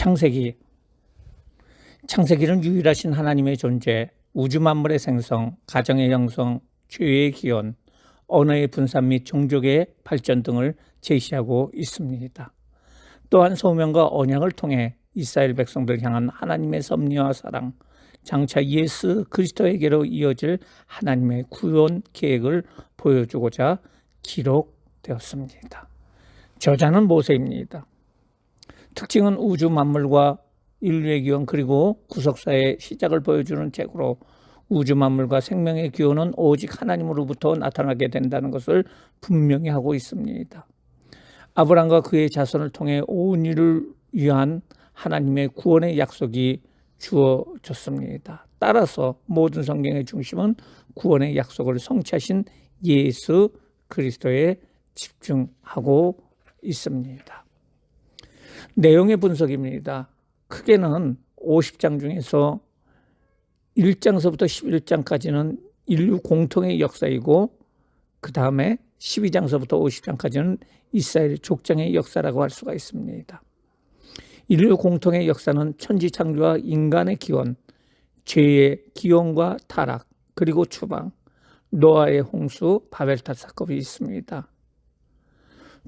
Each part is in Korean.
창세기 창세기는 유일하신 하나님의 존재, 우주 만물의 생성, 가정의 형성, 죄의 기원, 언어의 분산 및 종족의 발전 등을 제시하고 있습니다. 또한 소명과 언약을 통해 이스라엘 백성들 향한 하나님의 섭리와 사랑, 장차 예수 그리스도에게로 이어질 하나님의 구원 계획을 보여주고자 기록되었습니다. 저자는 모세입니다. 특징은 우주 만물과 인류의 기원 그리고 구속사의 시작을 보여주는 책으로 우주 만물과 생명의 기원은 오직 하나님으로부터 나타나게 된다는 것을 분명히 하고 있습니다. 아브람과 그의 자손을 통해 온 일을 위한 하나님의 구원의 약속이 주어졌습니다. 따라서 모든 성경의 중심은 구원의 약속을 성취하신 예수 그리스도에 집중하고 있습니다. 내용의 분석입니다. 크게는 50장 중에서 1장서부터 11장까지는 인류 공통의 역사이고 그 다음에 12장서부터 50장까지는 이스라엘 족장의 역사라고 할 수가 있습니다. 인류 공통의 역사는 천지 창조와 인간의 기원, 죄의 기원과 타락, 그리고 추방, 노아의 홍수, 바벨탑 사건이 있습니다.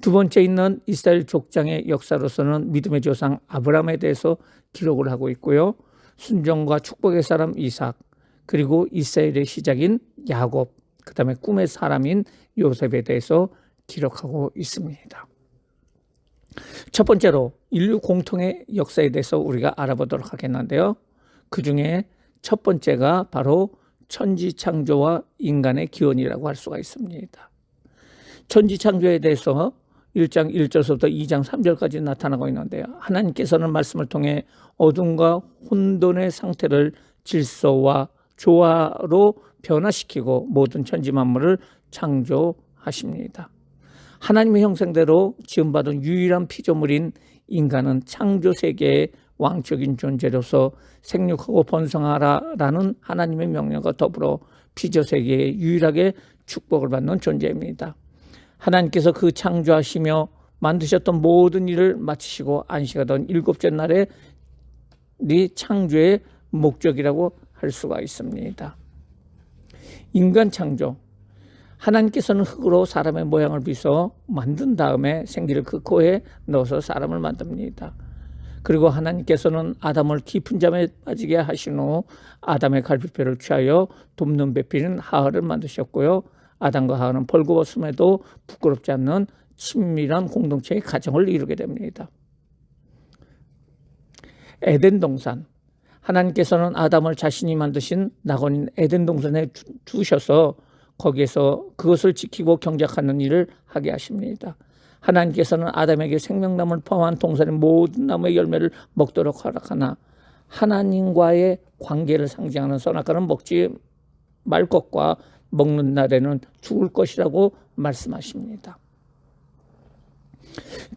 두 번째 있는 이스라엘 족장의 역사로서는 믿음의 조상 아브라함에 대해서 기록을 하고 있고요. 순종과 축복의 사람 이삭, 그리고 이스라엘의 시작인 야곱, 그 다음에 꿈의 사람인 요셉에 대해서 기록하고 있습니다. 첫 번째로 인류 공통의 역사에 대해서 우리가 알아보도록 하겠는데요. 그 중에 첫 번째가 바로 천지 창조와 인간의 기원이라고 할 수가 있습니다. 천지 창조에 대해서 1장 1절부터 2장 3절까지 나타나고 있는데요. 하나님께서는 말씀을 통해 어둠과 혼돈의 상태를 질서와 조화로 변화시키고 모든 천지 만물을 창조하십니다. 하나님의 형상대로 지음받은 유일한 피조물인 인간은 창조 세계의 왕적인 존재로서 생육하고 번성하라라는 하나님의 명령과 더불어 피조 세계에 유일하게 축복을 받는 존재입니다. 하나님께서 그 창조하시며 만드셨던 모든 일을 마치시고 안식하던 일곱째 날에 네 창조의 목적이라고 할 수가 있습니다. 인간 창조. 하나님께서는 흙으로 사람의 모양을 빚어 만든 다음에 생기를 그 코에 넣어서 사람을 만듭니다. 그리고 하나님께서는 아담을 깊은 잠에 빠지게 하신 후 아담의 갈비뼈를 취하여 돕는 배필인 하하를 만드셨고요. 아담과 하하는 벌거벗음에도 부끄럽지 않는 친밀한 공동체의 가정을 이루게 됩니다. 에덴 동산. 하나님께서는 아담을 자신이 만드신 낙원인 에덴 동산에 두셔서 거기에서 그것을 지키고 경작하는 일을 하게 하십니다. 하나님께서는 아담에게 생명나무를 포함한 동산의 모든 나무의 열매를 먹도록 허락하나 하나님과의 관계를 상징하는 선악과는 먹지 말 것과 먹는 날에는 죽을 것이라고 말씀하십니다.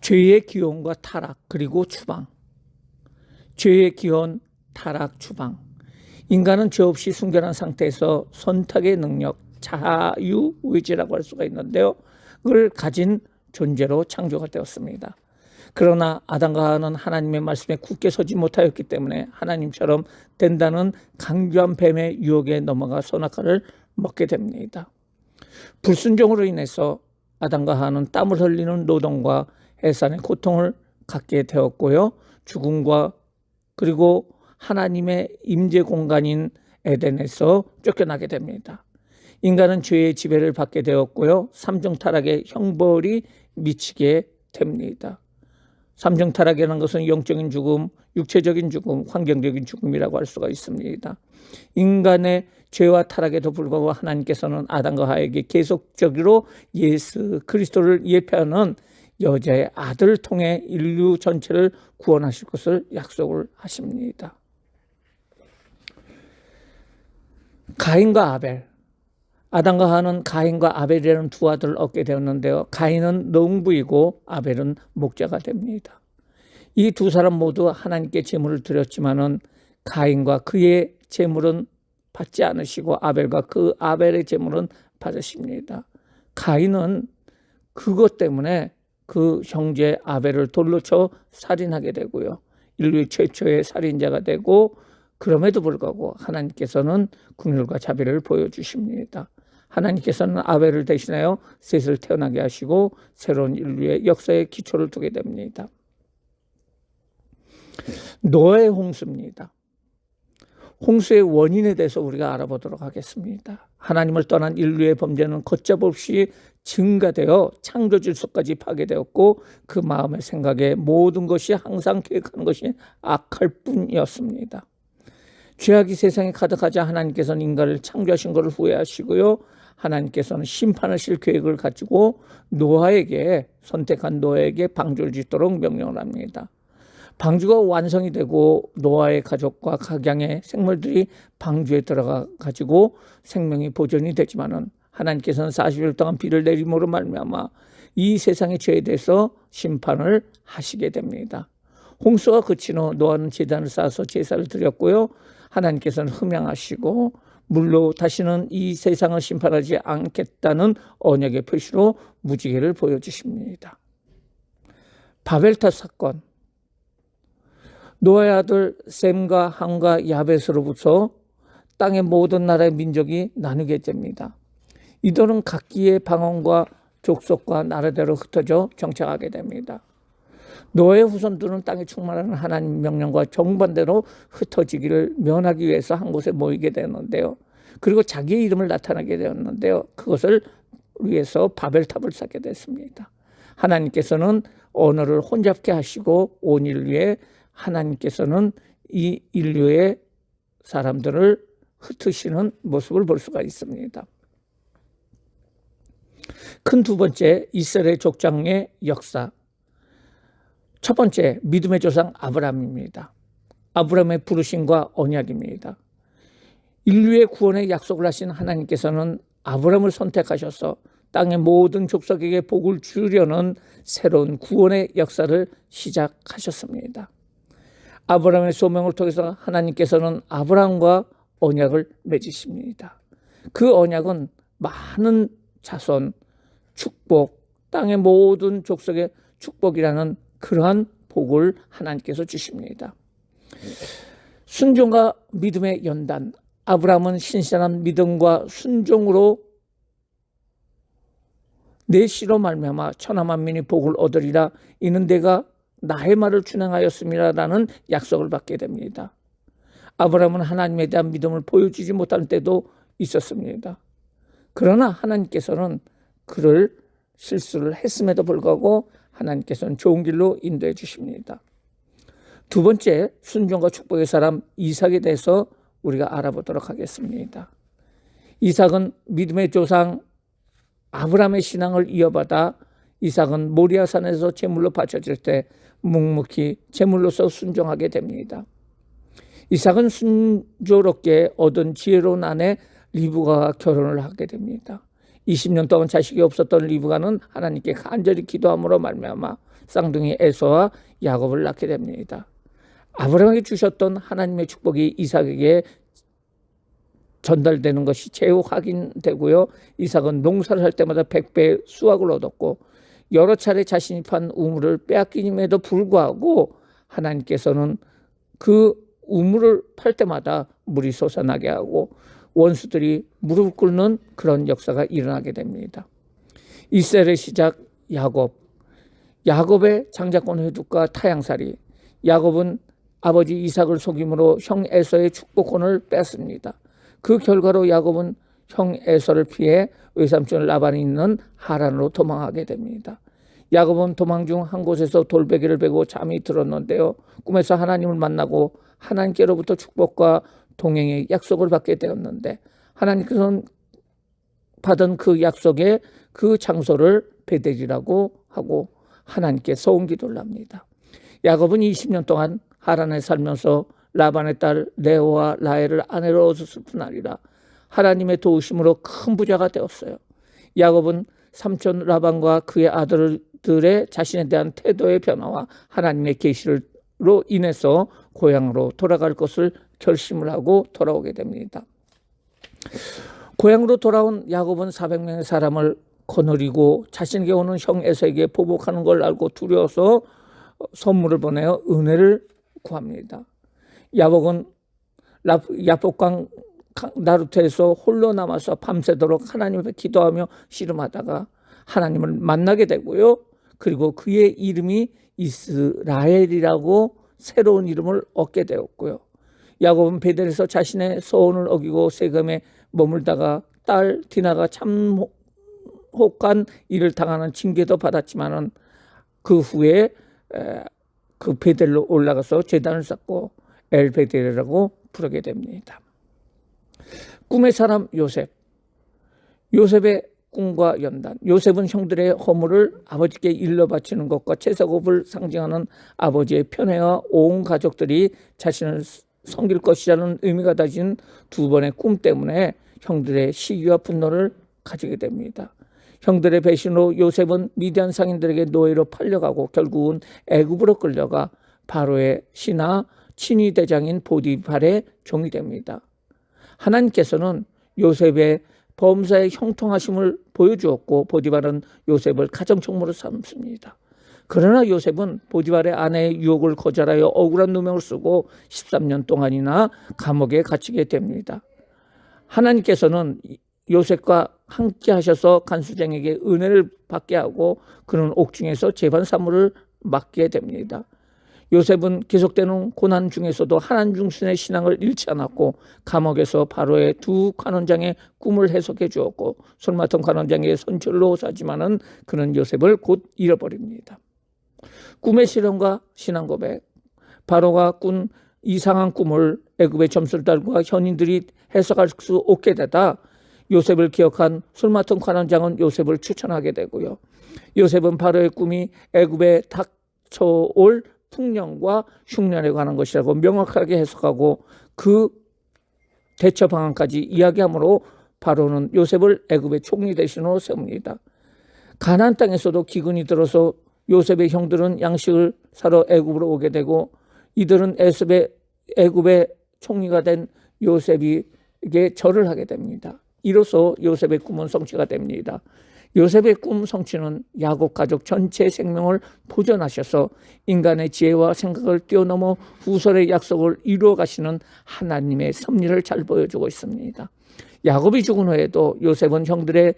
죄의 기원과 타락 그리고 추방 죄의 기원, 타락, 추방 인간은 죄 없이 순결한 상태에서 선택의 능력, 자유 의지라고 할 수가 있는데요. 그걸 가진 존재로 창조가 되었습니다. 그러나 아담과 하와는 하나님의 말씀에 굳게 서지 못하였기 때문에 하나님처럼 된다는 강조한 뱀의 유혹에 넘어가 선악과를 먹게 됩니다. 불순종으로 인해서 아담과 하와는 땀을 흘리는 노동과 해산의 고통을 갖게 되었고요. 죽음과 그리고 하나님의 임재 공간인 에덴에서 쫓겨나게 됩니다. 인간은 죄의 지배를 받게 되었고요. 삼중 타락의 형벌이 미치게 됩니다. 삼중 타락이라는 것은 영적인 죽음, 육체적인 죽음, 환경적인 죽음이라고 할 수가 있습니다. 인간의 죄와 타락에도 불구하고 하나님께서는 아담과 하에게 계속적으로 예수 그리스도를 예표하는 여자의 아들을 통해 인류 전체를 구원하실 것을 약속을 하십니다. 가인과 아벨. 아담과 하는 가인과 아벨이라는 두 아들을 얻게 되었는데요. 가인은 농부이고 아벨은 목자가 됩니다. 이 두 사람 모두 하나님께 제물을 드렸지만은 가인과 그의 제물은 받지 않으시고 아벨과 그 아벨의 제물은 받으십니다. 가인은 그것 때문에 그 형제 아벨을 돌로 쳐 살인하게 되고요. 인류의 최초의 살인자가 되고 그럼에도 불구하고 하나님께서는 긍휼과 자비를 보여주십니다. 하나님께서는 아벨을 대신하여 셋을 태어나게 하시고 새로운 인류의 역사의 기초를 두게 됩니다. 노아의 홍수입니다. 홍수의 원인에 대해서 우리가 알아보도록 하겠습니다. 하나님을 떠난 인류의 범죄는 걷잡 없이 증가되어 창조 질서까지 파괴되었고 그 마음의 생각에 모든 것이 항상 계획하는 것이 악할 뿐이었습니다. 죄악이 세상에 가득하자 하나님께서는 인간을 창조하신 것을 후회하시고요. 하나님께서는 심판하실 계획을 가지고 노아에게 선택한 노아에게 방주를 짓도록 명령을 합니다. 방주가 완성이 되고 노아의 가족과 각양의 생물들이 방주에 들어가 가지고 생명이 보존이 되지만은 하나님께서는 40일 동안 비를 내림으로 말미암아 이 세상의 죄에 대해서 심판을 하시게 됩니다. 홍수가 그친 후 노아는 제단을 쌓아서 제사를 드렸고요. 하나님께서는 흠양하시고 물로 다시는 이 세상을 심판하지 않겠다는 언약의 표시로 무지개를 보여주십니다. 바벨탑 사건 노아의 아들 셈과 함과 야벳으로부터 땅의 모든 나라의 민족이 나누게 됩니다. 이들은 각기의 방언과 족속과 나라대로 흩어져 정착하게 됩니다. 노아의 후손들은 땅에 충만한 하나님 명령과 정반대로 흩어지기를 면하기 위해서 한 곳에 모이게 되었는데요. 그리고 자기의 이름을 나타나게 되었는데요. 그것을 위해서 바벨탑을 쌓게 됐습니다. 하나님께서는 언어를 혼잡게 하시고 온 인류에 하나님께서는 이 인류의 사람들을 흩으시는 모습을 볼 수가 있습니다. 큰 두 번째 이스라엘 족장의 역사. 첫 번째 믿음의 조상 아브라함입니다. 아브라함의 부르심과 언약입니다. 인류의 구원의 약속을 하신 하나님께서는 아브라함을 선택하셔서 땅의 모든 족속에게 복을 주려는 새로운 구원의 역사를 시작하셨습니다. 아브라함의 소명을 통해서 하나님께서는 아브라함과 언약을 맺으십니다. 그 언약은 많은 자손, 축복, 땅의 모든 족속의 축복이라는 그러한 복을 하나님께서 주십니다. 순종과 믿음의 연단. 아브라함은 신실한 믿음과 순종으로 내 씨로 말미암아 천하 만민이 복을 얻으리라 이는 내가 나의 말을 준행하였음이라는 약속을 받게 됩니다. 아브라함은 하나님에 대한 믿음을 보여주지 못할 때도 있었습니다. 그러나 하나님께서는 그를 실수를 했음에도 불구하고 하나님께서는 좋은 길로 인도해 주십니다. 두 번째 순종과 축복의 사람 이삭에 대해서 우리가 알아보도록 하겠습니다. 이삭은 믿음의 조상 아브라함의 신앙을 이어받아 이삭은 모리아산에서 제물로 바쳐질 때 묵묵히 제물로서 순종하게 됩니다. 이삭은 순조롭게 얻은 지혜로운 아내 리브가와 결혼을 하게 됩니다. 20년 동안 자식이 없었던 리브가는 하나님께 간절히 기도함으로 말미암아 쌍둥이 에서와 야곱을 낳게 됩니다. 아브라함에게 주셨던 하나님의 축복이 이삭에게 전달되는 것이 최후 확인되고요. 이삭은 농사를 할 때마다 백배 수확을 얻었고 여러 차례 자신이 판 우물을 빼앗김에도 불구하고 하나님께서는 그 우물을 팔 때마다 물이 솟아나게 하고 원수들이 무릎 꿇는 그런 역사가 일어나게 됩니다. 이스라엘의 시작 야곱. 야곱의 장자권 회tuk과 타양살이. 야곱은 아버지 이삭을 속임으로 형 에서의 축복권을 뺐습니다. 그 결과로 야곱은 형 에서를 피해 외삼촌 라반이 있는 하란으로 도망하게 됩니다. 야곱은 도망 중 한 곳에서 돌베개를 베고 잠이 들었는데요. 꿈에서 하나님을 만나고 하나님께로부터 축복과 동행의 약속을 받게 되었는데 하나님께서는 받은 그 약속의 그 장소를 베델이라고 하고 하나님께 소원 기도를 합니다. 야곱은 20년 동안 하란에 살면서 라반의 딸 레오와 라헬을 아내로 얻었을 뿐 아니라 하나님의 도우심으로 큰 부자가 되었어요. 야곱은 삼촌 라반과 그의 아들들의 자신에 대한 태도의 변화와 하나님의 계시 로 인해서 고향으로 돌아갈 것을 결심을 하고 돌아오게 됩니다. 고향으로 돌아온 야곱은 400명의 사람을 거느리고 자신에게 오는 형 에서에게 보복하는 걸 알고 두려워서 선물을 보내어 은혜를 구합니다. 야복은 라- 야복강 강- 나루터에서 홀로 남아서 밤새도록 하나님 앞에 기도하며 씨름하다가 하나님을 만나게 되고요. 그리고 그의 이름이 이스라엘이라고 새로운 이름을 얻게 되었고요. 야곱은 베델에서 자신의 소원을 어기고 세금에 머물다가 딸 디나가 참혹한 일을 당하는 징계도 받았지만은 그 후에 에, 그 베델로 올라가서 제단을 쌓고 엘 베델이라고 부르게 됩니다. 꿈의 사람 요셉. 요셉의 꿈과 연단. 요셉은 형들의 허물을 아버지께 일러 바치는 것과 채사급을 상징하는 아버지의 편애와 온 가족들이 자신을 섬길 것이라는 의미가 다진 두 번의 꿈 때문에 형들의 시기와 분노를 가지게 됩니다. 형들의 배신으로 요셉은 미디안 상인들에게 노예로 팔려가고 결국은 애굽으로 끌려가 바로의 신하 친위 대장인 보디발의 종이 됩니다. 하나님께서는 요셉의 범사의 형통하심을 보여주었고 보디발은 요셉을 가정총무로 삼습니다. 그러나 요셉은 보디발의 아내의 유혹을 거절하여 억울한 누명을 쓰고 13년 동안이나 감옥에 갇히게 됩니다. 하나님께서는 요셉과 함께 하셔서 간수장에게 은혜를 받게 하고 그는 옥중에서 재반 사무를 맡게 됩니다. 요셉은 계속되는 고난 중에서도 하나님 중심의 신앙을 잃지 않았고 감옥에서 바로의 두 관원장의 꿈을 해석해 주었고 손마통 관원장의 선출로 사지만은 그는 요셉을 곧 잃어버립니다. 꿈의 실현과 신앙 고백 바로가 꾼 이상한 꿈을 애굽의 점술달과 현인들이 해석할 수 없게 되다 요셉을 기억한 술마통 관원장은 요셉을 추천하게 되고요. 요셉은 바로의 꿈이 애굽에 닥쳐올 풍년과 흉년에 관한 것이라고 명확하게 해석하고 그 대처 방안까지 이야기하므로 바로는 요셉을 애굽의 총리 대신으로 세웁니다. 가나안 땅에서도 기근이 들어서 요셉의 형들은 양식을 사러 애굽으로 오게 되고 이들은 애굽의 애굽의 총리가 된 요셉에게 절을 하게 됩니다. 이로써 요셉의 꿈은 성취가 됩니다. 요셉의 꿈 성취는 야곱 가족 전체 생명을 보존하셔서 인간의 지혜와 생각을 뛰어넘어 후설의 약속을 이루어 가시는 하나님의 섭리를 잘 보여주고 있습니다. 야곱이 죽은 후에도 요셉은 형들의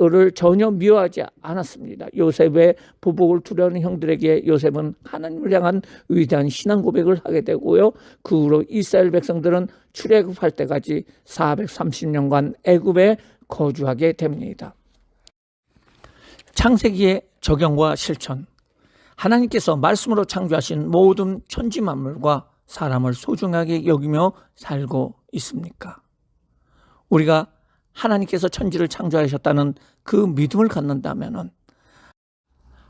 을 전혀 미워하지 않았습니다. 요셉의 보복을 두려는 형들에게 요셉은 하나님을 향한 위대한 신앙 고백을 하게 되고요. 그 후로 이스라엘 백성들은 출애굽할 때까지 430년간 애굽에 거주하게 됩니다. 창세기의 적용과 실천. 하나님께서 말씀으로 창조하신 모든 천지 만물과 사람을 소중하게 여기며 살고 있습니까? 우리가 하나님께서 천지를 창조하셨다는 그 믿음을 갖는다면은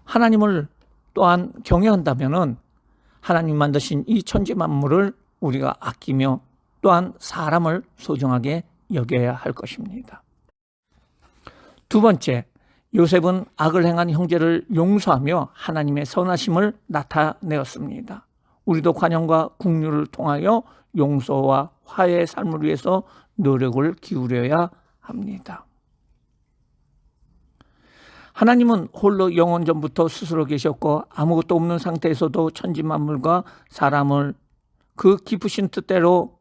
하나님을 또한 경외한다면은 하나님 만드신 이 천지 만물을 우리가 아끼며 또한 사람을 소중하게 여겨야 할 것입니다. 두 번째, 요셉은 악을 행한 형제를 용서하며 하나님의 선하심을 나타내었습니다. 우리도 관용과 국류를 통하여 용서와 화해의 삶을 위해서 노력을 기울여야 합니다. 하나님은 홀로 영원 전부터 스스로 계셨고 아무것도 없는 상태에서도 천지 만물과 사람을 그 깊으신 뜻대로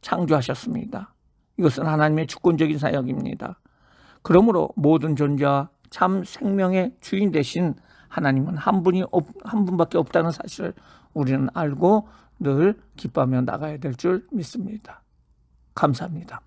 창조하셨습니다. 이것은 하나님의 주권적인 사역입니다. 그러므로 모든 존재와 참 생명의 주인 대신 하나님은 한 분이 없, 한 분밖에 없다는 사실을 우리는 알고 늘 기뻐하며 나가야 될 줄 믿습니다. 감사합니다.